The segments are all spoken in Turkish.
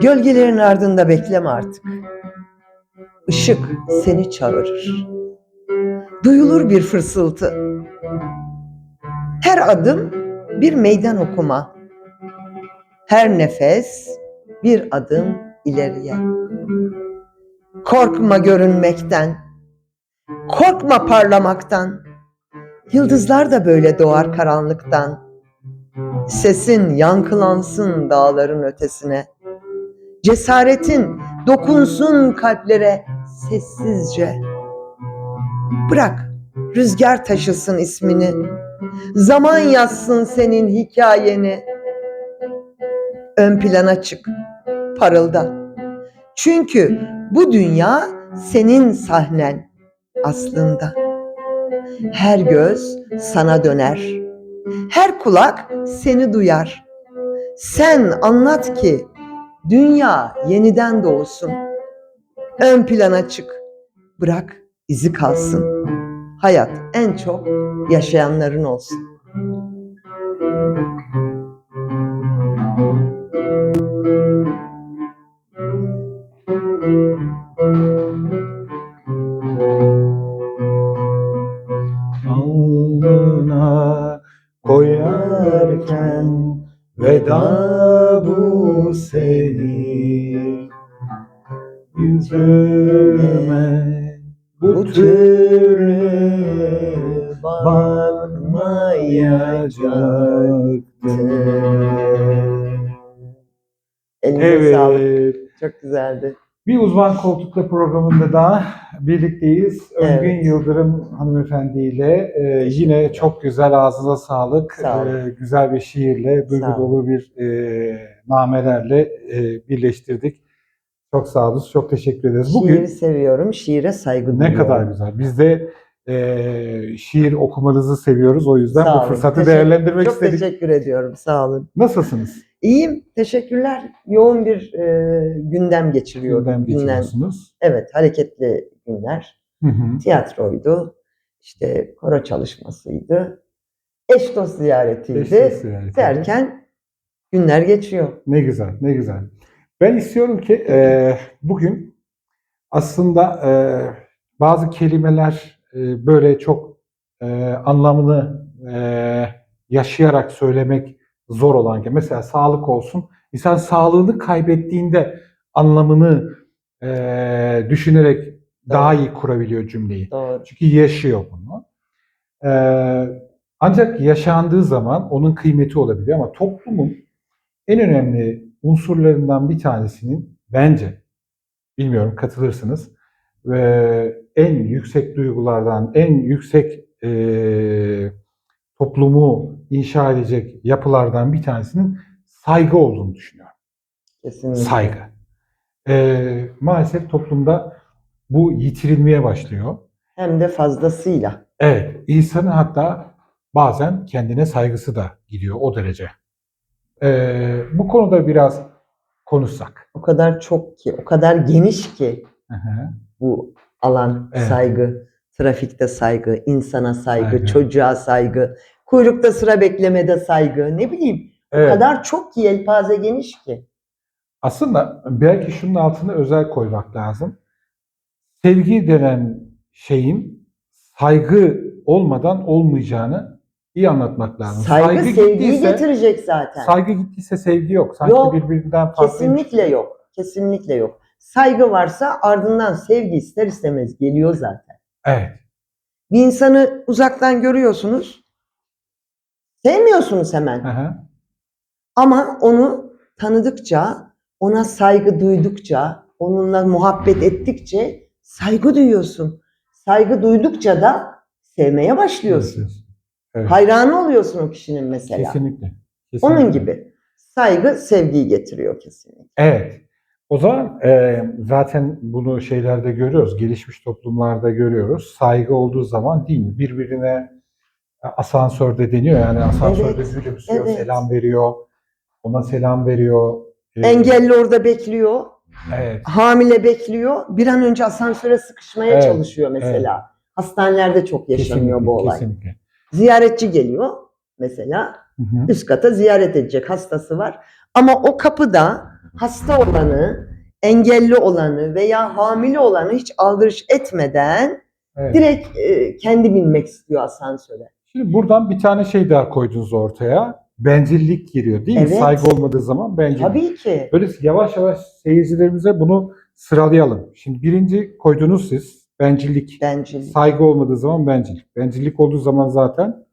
Gölgelerin ardında bekleme artık. Işık seni çağırır. Duyulur bir fısıltı. Her adım bir meydan okuma. Her nefes bir adım ileriye. Korkma görünmekten. Korkma parlamaktan. Yıldızlar da böyle doğar karanlıktan. Sesin yankılansın dağların ötesine. Cesaretin dokunsun kalplere sessizce. Bırak rüzgar taşısın ismini. Zaman yazsın senin hikayeni. Ön plana çık, parılda. Çünkü bu dünya senin sahnen aslında. Her göz sana döner. Her kulak seni duyar. Sen anlat ki dünya yeniden doğsun. Ön plana çık. Bırak izi kalsın. Hayat en çok yaşayanların olsun. Bakmayacaktı. Elinize sağlık. Evet. Çok güzeldi. Bir uzman koltukta programında daha birlikteyiz. Özgün Evet. Yıldırım hanımefendi ile e, yine çok güzel ağzına sağlık. Sağ. E, güzel bir şiirle, duygu dolu bir e, namelerle e, birleştirdik. Çok sağ olun. Çok teşekkür ederiz. Bugün Şiiri seviyorum, şiire saygı ne duyuyorum. kadar güzel. Biz de e, şiir okumanızı seviyoruz. O yüzden Sağ bu olun. fırsatı Teşekkür- değerlendirmek Çok istedik. teşekkür ediyorum, sağ olun. Nasılsınız? İyiyim, teşekkürler. Yoğun bir e, gündem geçiriyorum. Gündem geçiriyorsunuz. Evet, hareketli günler. Hı hı. Tiyatroydu, işte koro çalışmasıydı, eş dost ziyaretiydi. Yıl ziyareti. Derken günler geçiyor. Ne güzel, ne güzel. Ben istiyorum ki e, bugün aslında e, bazı kelimeler e, böyle çok e, anlamını e, yaşayarak söylemek zor olan ki mesela sağlık olsun. İnsan sağlığını kaybettiğinde anlamını e, düşünerek daha iyi kurabiliyor cümleyi. Doğru. Çünkü yaşıyor bunu. Ee, ancak yaşandığı zaman onun kıymeti olabiliyor ama toplumun en önemli unsurlarından bir tanesinin bence, bilmiyorum katılırsınız, ve en yüksek duygulardan, en yüksek e, toplumu inşa edecek yapılardan bir tanesinin saygı olduğunu düşünüyorum. Kesinlikle. Saygı. Ee, maalesef toplumda bu yitirilmeye başlıyor. Hem de fazlasıyla. Evet, insanın hatta bazen kendine saygısı da gidiyor o derece. Ee, bu konuda biraz konuşsak. O kadar çok ki, o kadar geniş ki Hı hı. Bu alan Evet. saygı, trafikte saygı, insana saygı, Saygı. çocuğa saygı, kuyrukta sıra beklemede saygı, ne bileyim. O Evet, kadar çok ki, yelpaze geniş ki. aslında belki şunun altına özel koymak lazım. Sevgi denen şeyin saygı olmadan olmayacağını iyi anlatmak lazım. Saygı, sevgiyi gittiyse, getirecek zaten. saygı gittiyse sevgi yok. Sanki Yok, birbirinden farklı. Kesinlikle yok. Kesinlikle yok. Saygı varsa ardından sevgi ister istemez geliyor zaten. Evet, Bir insanı uzaktan görüyorsunuz. Sevmiyorsunuz hemen. hı. Ama onu tanıdıkça, ona saygı duydukça, onunla muhabbet ettikçe saygı duyuyorsun. Saygı duydukça da sevmeye başlıyorsun. Evet, Hayranı oluyorsun o kişinin mesela. kesinlikle. Onun kesinlikle. gibi. Saygı sevgiyi getiriyor kesinlikle. Evet. O zaman e, zaten bunu şeylerde görüyoruz, gelişmiş toplumlarda görüyoruz. Saygı olduğu zaman değil mi? Birbirine asansörde deniyor yani asansörde Evet, gülümsüyor, evet. selam veriyor, ona selam veriyor. E, Engelli orada bekliyor, Evet, hamile bekliyor. Bir an önce asansöre sıkışmaya Evet, çalışıyor mesela. Hastanelerde çok yaşanıyor kesinlikle, bu olay. Kesinlikle. Ziyaretçi geliyor. mesela Hı hı. üst kata ziyaret edecek hastası var. Ama o kapıda hasta olanı, engelli olanı veya hamile olanı hiç aldırış etmeden Evet. direkt e, kendi binmek istiyor asansöre. Şimdi buradan bir tane şey daha koydunuz ortaya. Bencillik giriyor değil mi? Evet. Saygı olmadığı zaman bencillik. Tabii ki. Böyle yavaş yavaş seyircilerimize bunu sıralayalım. Şimdi birinci koydunuz siz bencillik. Bence. Saygı olmadığı zaman bencillik. Bencillik olduğu zaman zaten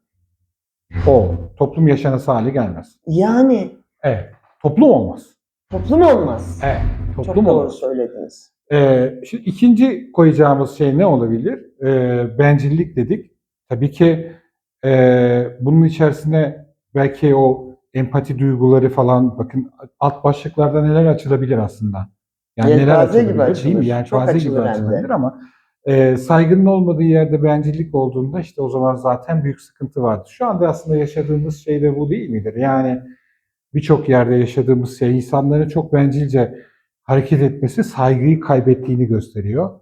o toplum yaşanası hale gelmez. Yani Evet. Toplum olmaz. Toplum olmaz. Evet. Çok Toplum doğru olmaz. söylediniz. Ee, şimdi ikinci koyacağımız şey ne olabilir? Ee, bencillik dedik. Tabii ki e, bunun içerisine belki o empati duyguları falan bakın alt başlıklarda neler açılabilir aslında. Yani neler Yelpaze açılabilir gibi değil açılır. mi? Yani Çok fazla gibi açılır hem de. açılabilir ama e, saygının olmadığı yerde bencillik olduğunda işte o zaman zaten büyük sıkıntı vardır. Şu anda aslında yaşadığımız şey de bu değil midir? Yani birçok yerde yaşadığımız şey insanların çok bencilce hareket etmesi saygıyı kaybettiğini gösteriyor.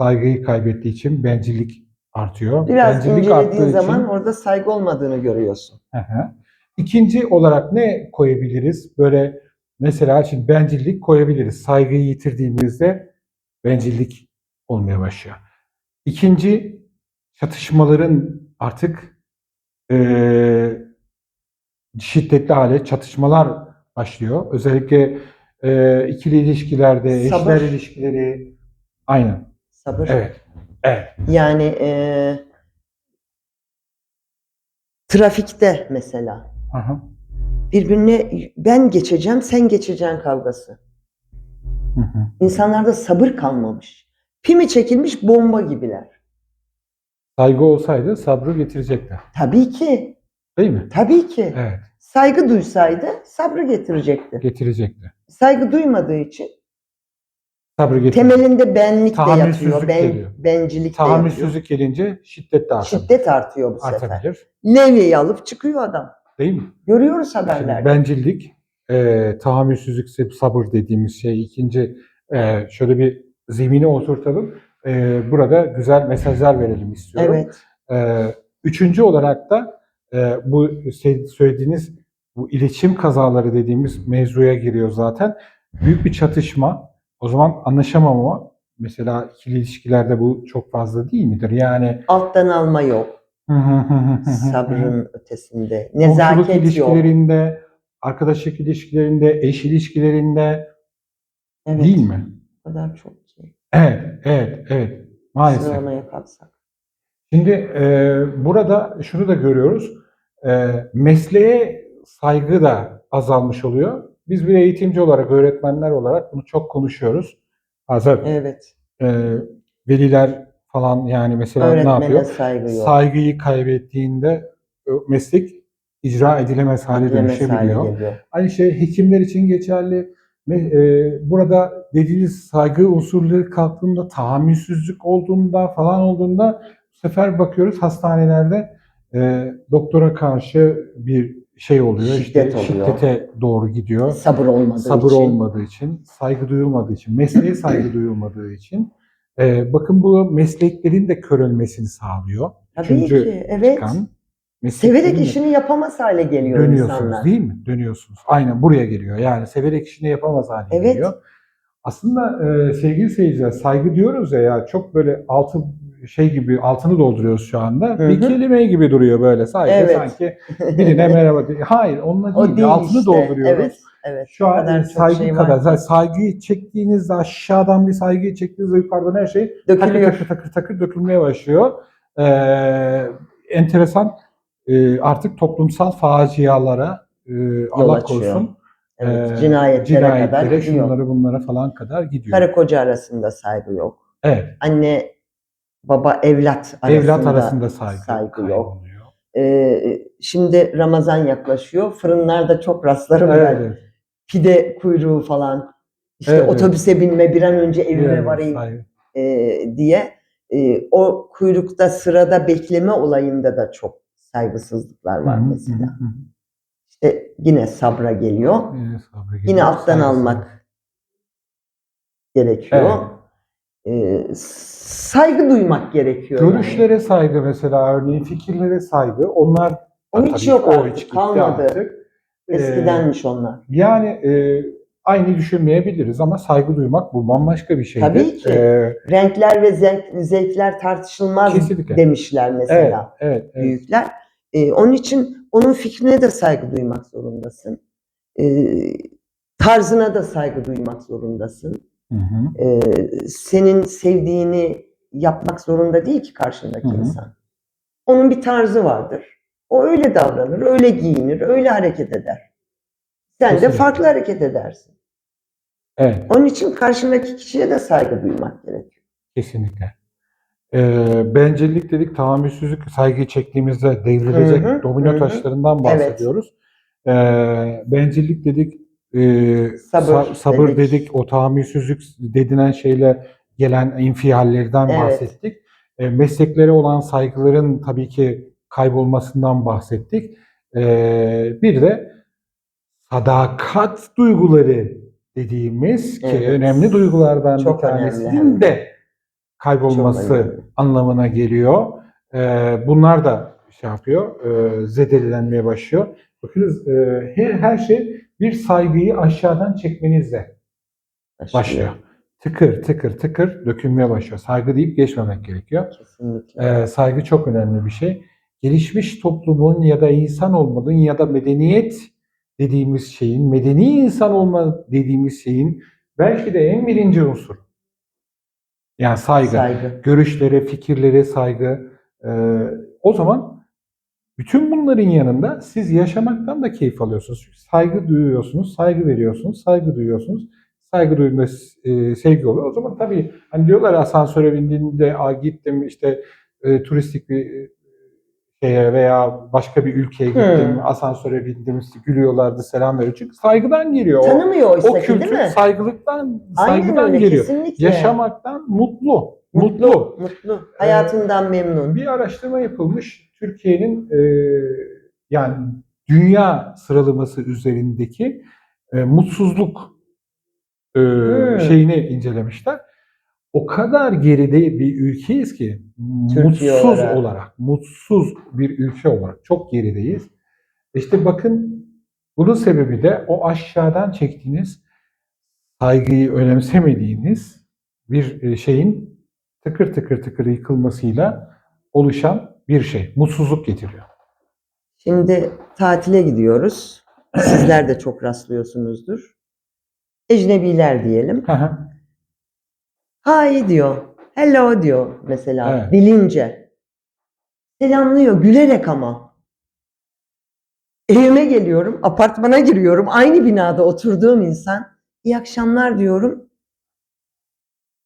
Saygıyı kaybettiği için bencillik artıyor. Biraz bencillik arttığı zaman için, orada saygı olmadığını görüyorsun. Hı hı. İkinci olarak ne koyabiliriz? Böyle mesela şimdi bencillik koyabiliriz. Saygıyı yitirdiğimizde bencillik olmaya başlıyor. İkinci çatışmaların artık eee, şiddetli hale çatışmalar başlıyor. Özellikle eee, ikili ilişkilerde, eşler Sabır. ilişkileri aynen. Sabır. Evet. Evet. Yani e, trafikte mesela Aha. birbirine ben geçeceğim sen geçeceksin kavgası. Hı hı. İnsanlarda sabır kalmamış. Pimi çekilmiş bomba gibiler. Saygı olsaydı sabrı getirecekler. Tabii ki. Değil mi? Tabii ki. Evet. Saygı duysaydı sabrı getirecekti. Getirecekler. Saygı duymadığı için Sabrı getirecek. temelinde benlik de Tahammülsüzlük yatıyor. Ben, geliyor. bencilik de yatıyor. Tahammülsüzlük gelince şiddet de artabilir. Şiddet artıyor bu sefer. artabilir. Levyeyi alıp çıkıyor adam. Değil mi? Görüyoruz Şimdi haberlerde. bencillik, e, tahammülsüzlük, sabır dediğimiz şey. ikinci e, şöyle bir zemini oturtalım. E, burada güzel mesajlar verelim istiyorum. Evet. E, üçüncü olarak da e, bu söylediğiniz bu iletişim kazaları dediğimiz mevzuya giriyor zaten. Büyük bir çatışma. O zaman anlaşamama. Mesela ikili ilişkilerde bu çok fazla değil midir? Yani Alttan alma yok. Sabrın ötesinde. komşuluk Nezaket yok. ilişkilerinde, arkadaşlık ilişkilerinde, eş ilişkilerinde Evet. değil mi? O kadar çok ki. Evet, evet, evet. Maalesef. Sıralamaya kalksak. Şimdi e, burada şunu da görüyoruz. E, mesleğe saygı da azalmış oluyor. Biz bir eğitimci olarak, öğretmenler olarak bunu çok konuşuyoruz. Hazır Evet. e, veliler falan yani mesela ne Öğretmene yapıyor? saygı yok. Saygıyı kaybettiğinde e, meslek icra edilemez hale Edilemez dönüşebiliyor. Aynı şey hekimler için geçerli. E, burada dediğiniz saygı unsurları kalktığında, tahammülsüzlük olduğunda falan olduğunda sefer bakıyoruz hastanelerde e, doktora karşı bir şey oluyor. Şiddet işte oluyor. şiddete doğru gidiyor. Sabır olmadığı Sabır için. olmadığı için, saygı duyulmadığı için, mesleğe saygı duyulmadığı için. e, bakın bu mesleklerin de körelmesini sağlıyor. Tabii Üçüncü ki. Evet. çıkan Severek işini yapamaz hale geliyor dönüyorsunuz insanlar. değil mi? Dönüyorsunuz. Aynen buraya geliyor. Yani severek işini yapamaz hale Evet. geliyor. Aslında e, sevgili seyirciler saygı diyoruz ya ya çok böyle altı şey gibi altını dolduruyoruz şu anda. Hı Bir kelime gibi duruyor böyle saygı Evet. sanki birine merhaba diye. Hayır onunla O değil. değil altını işte. dolduruyoruz. Evet. Evet. Şu an kadar çok saygı şey kadar. Zaten saygıyı çektiğinizde aşağıdan bir saygıyı çektiğinizde yukarıdan her şey takır Dökülüyor. takır takır takır dökülmeye başlıyor. Ee, enteresan e, artık toplumsal facialara e, Allah açıyor. korusun. Evet. e, Cinayetlere, kadar cinayetlere, gidiyor. şunlara bunlara falan kadar gidiyor. Karı koca arasında saygı yok. Evet. Anne baba evlat arasında, Evlat arasında saygı, saygı yok. Ee, şimdi Ramazan yaklaşıyor. Fırınlarda çok rastlarım ben. Evet. Pide kuyruğu falan. İşte Evet, evet. otobüse binme bir an önce evime Evet, varayım saygı. e, diye e, o kuyrukta sırada bekleme olayında da çok saygısızlıklar var Hı hı, mesela. İşte yine sabra geliyor. Yine Yine geliyor, alttan saygısı. almak gerekiyor. E, saygı duymak gerekiyor. yani. Görüşlere saygı mesela örneğin fikirlere saygı onlar O Tabii hiç yok o artık, hiç kalmadı. artık. Ee, Eskidenmiş onlar. yani e, aynı düşünmeyebiliriz ama saygı duymak bu bambaşka bir şeydir. Tabii ki. Ee, Renkler ve zevk- zevkler tartışılmaz Kesinlikle. demişler evet, mesela evet, evet. büyükler. Ee, onun için onun fikrine de saygı duymak zorundasın. Ee, tarzına da saygı duymak zorundasın. Hı hı. Senin sevdiğini yapmak zorunda değil ki karşındaki Hı hı. insan. Onun bir tarzı vardır. O öyle davranır, öyle giyinir, öyle hareket eder. Sen de Kesinlikle. farklı hareket edersin. Evet. Onun için karşındaki kişiye de saygı duymak gerekiyor. Kesinlikle. Ee, bencillik dedik, tahammülsüzlük, saygıyı çektiğimizde devrilecek Hı hı, domino hı taşlarından bahsediyoruz. Ee, bencillik dedik, e, Sabır sa- sabır dedik. dedik. o tahammülsüzlük dediğin şeyle gelen infiallerden Evet. bahsettik. E, mesleklere olan saygıların tabii ki kaybolmasından bahsettik. E, bir de sadakat duyguları dediğimiz ki Evet. önemli duygulardan Çok bir önemli tanesinin hem de. kaybolması önemli. anlamına geliyor. Ee, bunlar da şey yapıyor, e, zedelenmeye başlıyor. Bakınız e, her, her şey bir saygıyı aşağıdan çekmenizle başlıyor. Tıkır tıkır tıkır dökülmeye başlıyor. Saygı deyip geçmemek gerekiyor. Kesinlikle. Ee, saygı çok önemli bir şey. Gelişmiş toplumun ya da insan olmanın ya da medeniyet dediğimiz şeyin, medeni insan olma dediğimiz şeyin belki de en birinci unsur. Yani saygı Saygı. görüşlere, fikirlere saygı. Ee, o zaman bütün bunların yanında siz yaşamaktan da keyif alıyorsunuz. Çünkü saygı duyuyorsunuz, saygı veriyorsunuz, saygı duyuyorsunuz. Saygı duyduğunda e, sevgi oluyor. O zaman tabii hani diyorlar asansöre bindiğinde "Aa, gittim işte e, turistik bir e, şeye veya başka bir ülkeye gittim, Hı. asansöre bindim, gülüyorlardı, selam veriyor. Çünkü saygıdan geliyor. O, Tanımıyor oysa o ki değil kültür mi? saygılıktan, Aynen saygıdan öyle geliyor. kesinlikle. Yaşamaktan mutlu. Mutlu. mutlu. Mutlu. Hayatından memnun. Bir araştırma yapılmış. Türkiye'nin e, yani dünya sıralaması üzerindeki e, mutsuzluk e, Hmm. şeyini incelemişler. O kadar geride bir ülkeyiz ki Türkiye mutsuz olarak. olarak. mutsuz bir ülke olarak çok gerideyiz. İşte bakın bunun sebebi de o aşağıdan çektiğiniz saygıyı önemsemediğiniz bir e, şeyin tıkır tıkır tıkır yıkılmasıyla oluşan bir şey. Mutsuzluk getiriyor. Şimdi tatile gidiyoruz. Sizler de çok rastlıyorsunuzdur. Ecnebiler diyelim. Hi diyor. Hello diyor mesela Evet. bilince. Selamlıyor gülerek ama. Evime geliyorum, apartmana giriyorum. Aynı binada oturduğum insan. İyi akşamlar diyorum.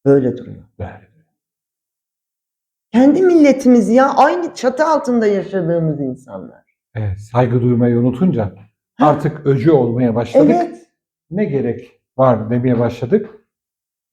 Böyle duruyor. Böyle. Kendi milletimiz ya aynı çatı altında yaşadığımız insanlar. Evet, saygı duymayı unutunca artık öcü olmaya başladık. Evet. Ne gerek var demeye başladık.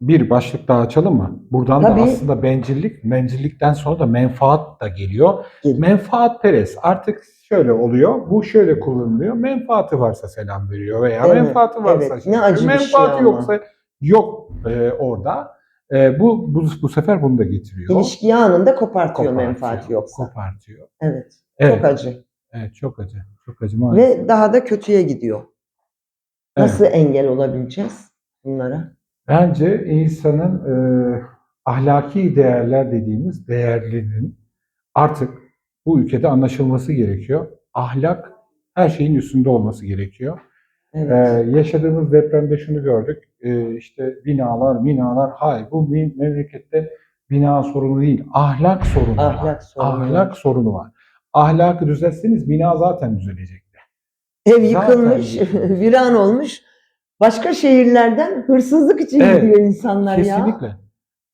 Bir başlık daha açalım mı? Buradan Tabii. da aslında bencillik, bencillikten sonra da menfaat da geliyor. Geliyor. Menfaat perest. Artık şöyle oluyor. Bu şöyle kullanılıyor. Menfaati varsa selam veriyor veya Evet, menfaati varsa evet. şey Ne acı bir şey menfaati ama. yoksa yok e, orada. E, bu, bu bu sefer bunu da getiriyor. İlişkiyi anında kopartıyor, Kopartıyor, menfaati yoksa. Kopartıyor. Evet. Evet. Çok acı. Evet, çok acı. Çok acı maalesef. Ve daha da kötüye gidiyor. Nasıl engel olabileceğiz bunlara? Bence insanın e, ahlaki değerler dediğimiz değerlerin artık bu ülkede anlaşılması gerekiyor. Ahlak her şeyin üstünde olması gerekiyor. Evet. E, yaşadığımız depremde şunu gördük. E, işte binalar, binalar. Hayır bu me- memlekette bina sorunu değil. Ahlak sorunu var. Ahlak sorunu Ahlak sorunu var. Ahlakı düzeltseniz bina zaten düzelecek. Ev zaten yıkılmış, yıkılmış. viran olmuş. Başka şehirlerden hırsızlık için Evet, gidiyor insanlar ya. Kesinlikle.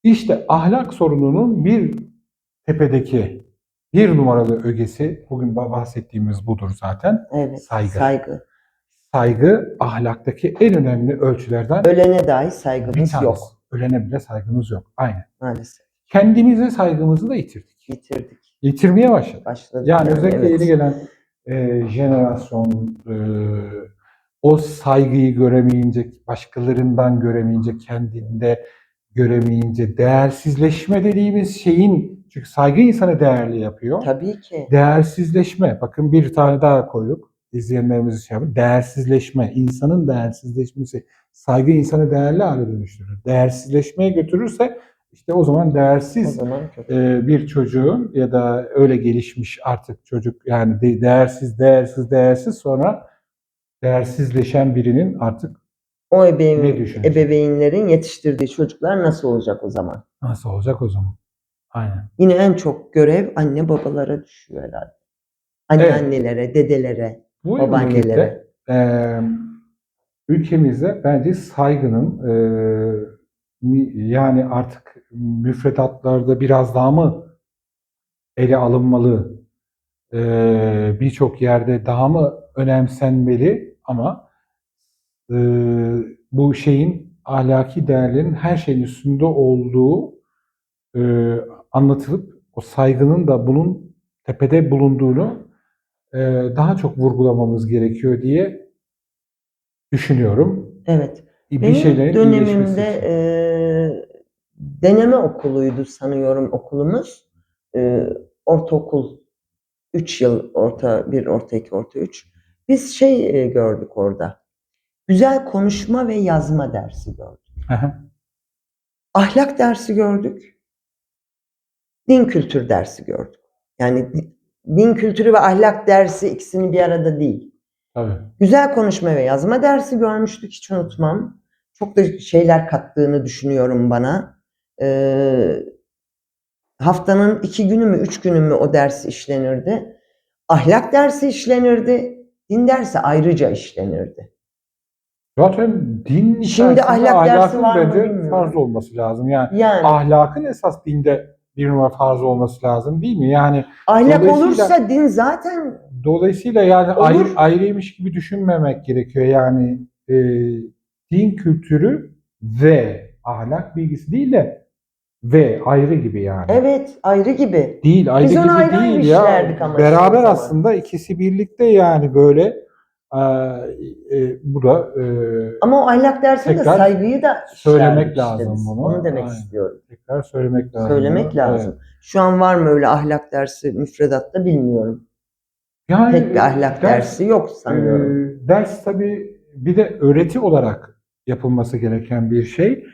İşte ahlak sorununun bir tepedeki bir numaralı ögesi bugün bah- bahsettiğimiz budur zaten. Evet. Saygı. Saygı. Saygı ahlaktaki en önemli ölçülerden Ölene dahi bir saygımız tanesi. yok Ölene bile saygımız yok. Aynen. maalesef. Kendimize saygımızı da yitirdik. Yitirdik. Yitirmeye başladık. Başladık. Yani özellikle evet. yeni gelen e, jenerasyon e, o saygıyı göremeyince, başkalarından göremeyince, kendinde göremeyince, değersizleşme dediğimiz şeyin Çünkü saygı insanı değerli yapıyor. Tabii ki. Değersizleşme. Bakın bir tane daha koyduk. İzleyenlerimiz için yapın. Değersizleşme. insanın değersizleşmesi. Saygı insanı değerli hale dönüştürür. Değersizleşmeye götürürse işte o zaman O değersiz zaman kötü. e, bir çocuğun ya da öyle gelişmiş artık çocuk yani de- değersiz değersiz değersiz sonra değersizleşen birinin artık O ebeveyn, ebeveynlerin yetiştirdiği çocuklar nasıl olacak o zaman? nasıl olacak o zaman? Aynen. Yine en çok görev anne babalara düşüyor herhalde. Anneannelere, dedelere, Bu babaannelere. ülkede e, ülkemizde bence saygının e, yani artık müfredatlarda biraz daha mı ele alınmalı? E, Birçok yerde daha mı önemsenmeli ama e, bu şeyin ahlaki değerlerin her şeyin üstünde olduğu e, anlatılıp o saygının da bunun tepede bulunduğunu daha çok vurgulamamız gerekiyor diye düşünüyorum. Evet. Bir Benim şeylerin dönemimde e, deneme okuluydu sanıyorum okulumuz. E, ortaokul 3 yıl, orta 1, orta 2, orta 3. Biz şey e, gördük orada. Güzel konuşma ve yazma dersi gördük. Aha, Ahlak dersi gördük. Din kültür dersi gördük. Yani din kültürü ve ahlak dersi ikisini bir arada değil. tabii. Güzel konuşma ve yazma dersi görmüştük hiç unutmam. Çok da şeyler kattığını düşünüyorum bana. Ee, haftanın iki günü mü üç günü mü o ders işlenirdi. Ahlak dersi işlenirdi. Din dersi ayrıca işlenirdi. Zaten din Şimdi ahlak dersi var mı bilmiyorum. farz olması lazım. Yani Yani ahlakın esas dinde bir numara farz olması lazım değil mi? Yani ahlak olursa din zaten dolayısıyla yani Olur. ayrı, ayrıymış gibi düşünmemek gerekiyor. Yani e, din kültürü ve ahlak bilgisi değil de ve ayrı gibi yani. evet ayrı gibi. Değil, ayrı Biz gibi ayrı değil ya. ama Beraber aslında ikisi birlikte yani böyle e, e, bu da e, Ama o ahlak dersinde Tekrar saygıyı da söylemek lazım biz. bunu. Onu demek Aynen. istiyorum. tekrar söylemek lazım. Söylemek bunu. lazım. Evet. Şu an var mı öyle ahlak dersi müfredatta bilmiyorum. Yani Pek bir ahlak ders- dersi yok sanıyorum. Ee, ders tabii bir de öğreti olarak yapılması gereken bir şey.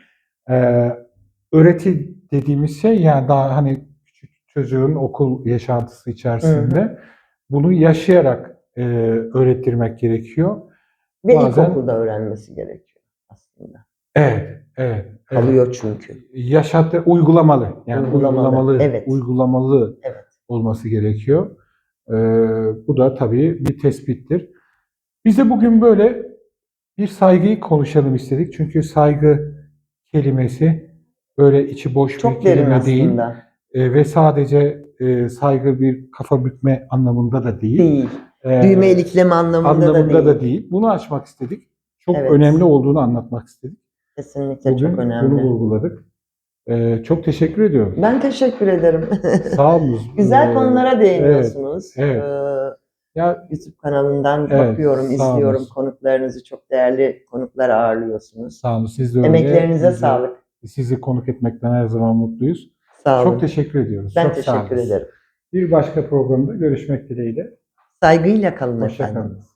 Ee, öğreti dediğimiz şey yani daha hani küçük çocuğun okul yaşantısı içerisinde bunu yaşayarak e, öğrettirmek gerekiyor. Ve bazen- ilkokulda öğrenmesi gerekiyor aslında. Evet, evet. evet. Kalıyor çünkü. Yaşattı uygulamalı. Yani Uygulamalı, uygulamalı, evet. uygulamalı Evet. olması gerekiyor. Ee, bu da tabii bir tespittir. Biz de bugün böyle bir saygıyı konuşalım istedik. Çünkü saygı kelimesi böyle içi boş bir Çok derin kelime değil. aslında. Ee, ve sadece e, saygı bir kafa bükme anlamında da değil. Değil. Ee, ilikleme anlamında, anlamında da değil. da değil. Bunu açmak istedik. Çok Evet. önemli olduğunu anlatmak istedik. Kesinlikle Bugün çok bunu önemli. vurguladık. Ee, çok teşekkür ediyorum. Ben teşekkür ederim. Sağ olun. Güzel Ee, konulara değiniyorsunuz. evet. Ee, Ya YouTube kanalından Evet, bakıyorum, sağ izliyorum olun. konuklarınızı. Çok değerli konuklar ağırlıyorsunuz. sağ olun. Siz de öyle. Emeklerinize Biz de sağlık. Sizi konuk etmekten her zaman mutluyuz. Sağ olun. Çok teşekkür ediyoruz. ben Çok sağ teşekkür olun. ederim. Bir başka programda görüşmek dileğiyle. Saygıyla kalın Hoşça efendim. kalın.